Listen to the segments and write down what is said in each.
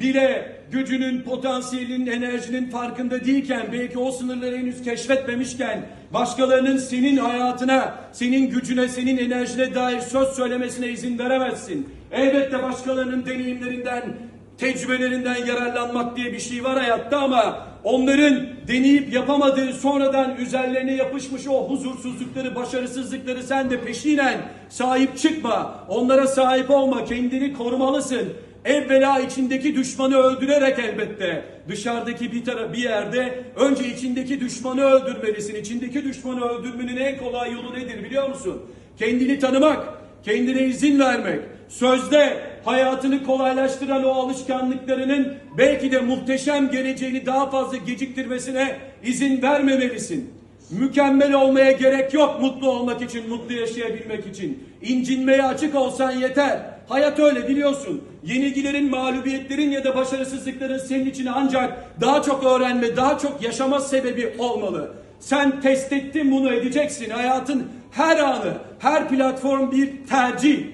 bile gücünün, potansiyelinin, enerjinin farkında değilken, belki o sınırları henüz keşfetmemişken, başkalarının senin hayatına, senin gücüne, senin enerjine dair söz söylemesine izin veremezsin. Elbette başkalarının deneyimlerinden, tecrübelerinden yararlanmak diye bir şey var hayatta ama onların deneyip yapamadığı sonradan üzerlerine yapışmış o huzursuzlukları, başarısızlıkları sen de peşinen sahip çıkma. Onlara sahip olma, kendini korumalısın. Evvela içindeki düşmanı öldürerek elbette. Dışarıdaki bir tara bir yerde önce içindeki düşmanı öldürmelisin. İçindeki düşmanı öldürmenin en kolay yolu nedir biliyor musun? Kendini tanımak, kendine izin vermek, sözde hayatını kolaylaştıran o alışkanlıklarının belki de muhteşem geleceğini daha fazla geciktirmesine izin vermemelisin. Mükemmel olmaya gerek yok mutlu olmak için, mutlu yaşayabilmek için. İncinmeye açık olsan yeter. Hayat öyle biliyorsun. Yenilgilerin, mağlubiyetlerin ya da başarısızlıkların senin için ancak daha çok öğrenme, daha çok yaşama sebebi olmalı. Sen test ettin bunu edeceksin. Hayatın her anı, her platform bir tercih.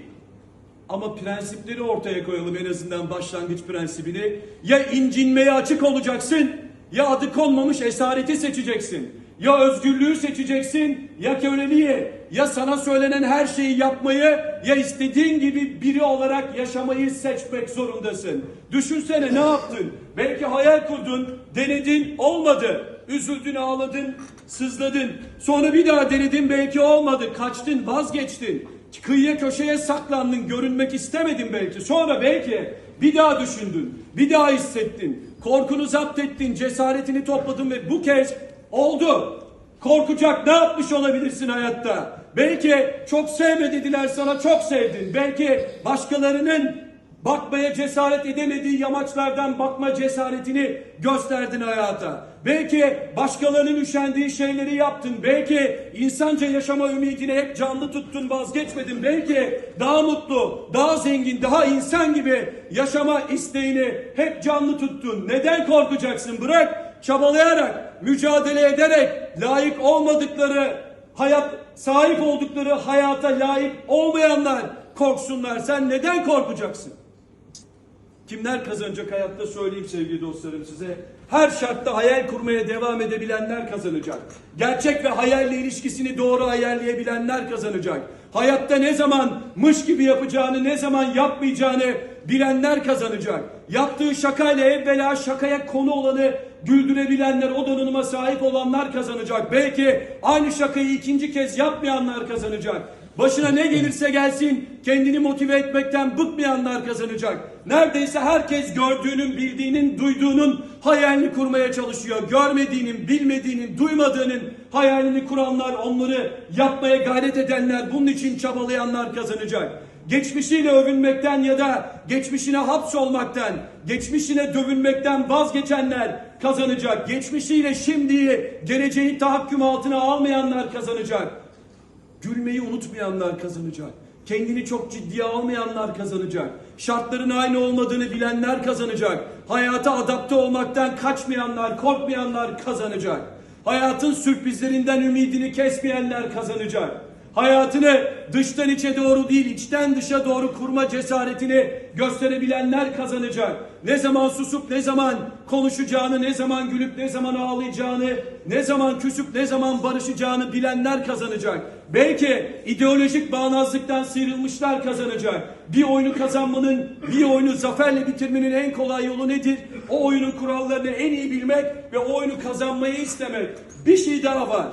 Ama prensipleri ortaya koyalım en azından başlangıç prensibini. Ya incinmeye açık olacaksın ya adı konmamış esareti seçeceksin. Ya özgürlüğü seçeceksin ya köleliği. Ya sana söylenen her şeyi yapmayı ya istediğin gibi biri olarak yaşamayı seçmek zorundasın. Düşünsene ne yaptın? Belki hayal kurdun, denedin, olmadı. Üzüldün, ağladın, sızladın. Sonra bir daha denedin belki olmadı. Kaçtın, vazgeçtin. Kıyıya köşeye saklandın, görünmek istemedin belki. Sonra belki bir daha düşündün, bir daha hissettin. Korkunu zapt ettin, cesaretini topladın ve bu kez oldu. Korkacak ne yapmış olabilirsin hayatta? Belki çok sevme dediler sana çok sevdin. Belki başkalarının bakmaya cesaret edemediği yamaçlardan bakma cesaretini gösterdin hayata. Belki başkalarının üşendiği şeyleri yaptın. Belki insanca yaşama ümidini hep canlı tuttun, vazgeçmedin. Belki daha mutlu, daha zengin, daha insan gibi yaşama isteğini hep canlı tuttun. Neden korkacaksın? Bırak çabalayarak, mücadele ederek layık olmadıkları hayat sahip oldukları hayata layık olmayanlar korksunlar. Sen neden korkacaksın? Kimler kazanacak hayatta söyleyeyim sevgili dostlarım size. Her şartta hayal kurmaya devam edebilenler kazanacak. Gerçek ve hayalle ilişkisini doğru ayarlayabilenler kazanacak. Hayatta ne zaman mış gibi yapacağını, ne zaman yapmayacağını bilenler kazanacak. Yaptığı şakayla evvela şakaya konu olanı güldürebilenler, o donanıma sahip olanlar kazanacak. Belki aynı şakayı ikinci kez yapmayanlar kazanacak. Başına ne gelirse gelsin kendini motive etmekten bıkmayanlar kazanacak. Neredeyse herkes gördüğünün, bildiğinin, duyduğunun hayalini kurmaya çalışıyor. Görmediğinin, bilmediğinin, duymadığının hayalini kuranlar, onları yapmaya gayret edenler, bunun için çabalayanlar kazanacak. Geçmişiyle övünmekten ya da geçmişine hapsolmaktan, geçmişine dövünmekten vazgeçenler kazanacak. Geçmişiyle şimdiyi, geleceği tahakküm altına almayanlar kazanacak. Gülmeyi unutmayanlar kazanacak. Kendini çok ciddiye almayanlar kazanacak. Şartların aynı olmadığını bilenler kazanacak. Hayata adapte olmaktan kaçmayanlar, korkmayanlar kazanacak. Hayatın sürprizlerinden ümidini kesmeyenler kazanacak. Hayatını dıştan içe doğru değil, içten dışa doğru kurma cesaretini gösterebilenler kazanacak. Ne zaman susup ne zaman konuşacağını, ne zaman gülüp ne zaman ağlayacağını, ne zaman küsüp ne zaman barışacağını bilenler kazanacak. Belki ideolojik bağnazlıktan sıyrılmışlar kazanacak. Bir oyunu kazanmanın, bir oyunu zaferle bitirmenin en kolay yolu nedir? O oyunun kurallarını en iyi bilmek ve o oyunu kazanmayı istemek. Bir şey daha var.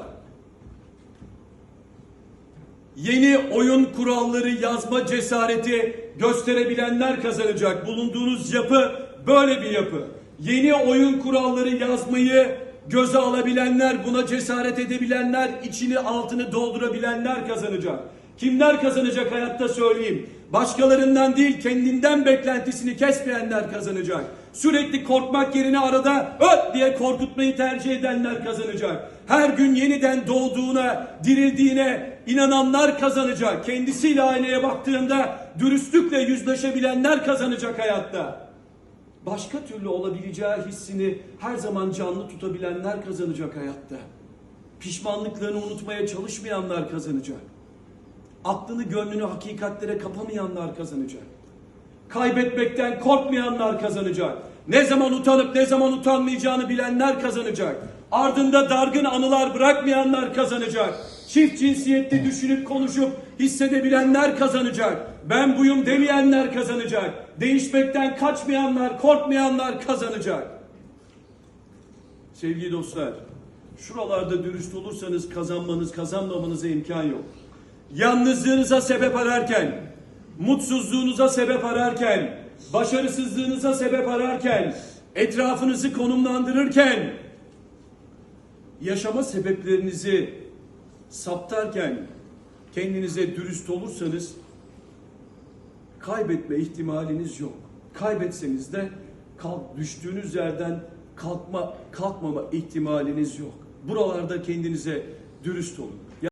Yeni oyun kuralları yazma cesareti gösterebilenler kazanacak. Bulunduğunuz yapı böyle bir yapı. Yeni oyun kuralları yazmayı göze alabilenler, buna cesaret edebilenler, içini altını doldurabilenler kazanacak. Kimler kazanacak hayatta söyleyeyim. Başkalarından değil kendinden beklentisini kesmeyenler kazanacak. Sürekli korkmak yerine arada öt diye korkutmayı tercih edenler kazanacak. Her gün yeniden doğduğuna, dirildiğine inananlar kazanacak. Kendisiyle aynaya baktığında dürüstlükle yüzleşebilenler kazanacak hayatta. Başka türlü olabileceği hissini her zaman canlı tutabilenler kazanacak hayatta. Pişmanlıklarını unutmaya çalışmayanlar kazanacak. Aklını gönlünü hakikatlere kapamayanlar kazanacak. Kaybetmekten korkmayanlar kazanacak. Ne zaman utanıp ne zaman utanmayacağını bilenler kazanacak. Ardında dargın anılar bırakmayanlar kazanacak. Çift cinsiyetli düşünüp konuşup hissedebilenler kazanacak. Ben buyum demeyenler kazanacak. Değişmekten kaçmayanlar, korkmayanlar kazanacak. Sevgili dostlar, şuralarda dürüst olursanız kazanmanız, kazanmamanıza imkan yok. Yalnızlığınıza sebep ararken, mutsuzluğunuza sebep ararken, başarısızlığınıza sebep ararken, etrafınızı konumlandırırken, yaşama sebeplerinizi saptarken kendinize dürüst olursanız kaybetme ihtimaliniz yok. Kaybetseniz de kalk düştüğünüz yerden kalkma kalkmama ihtimaliniz yok. Buralarda kendinize dürüst olun.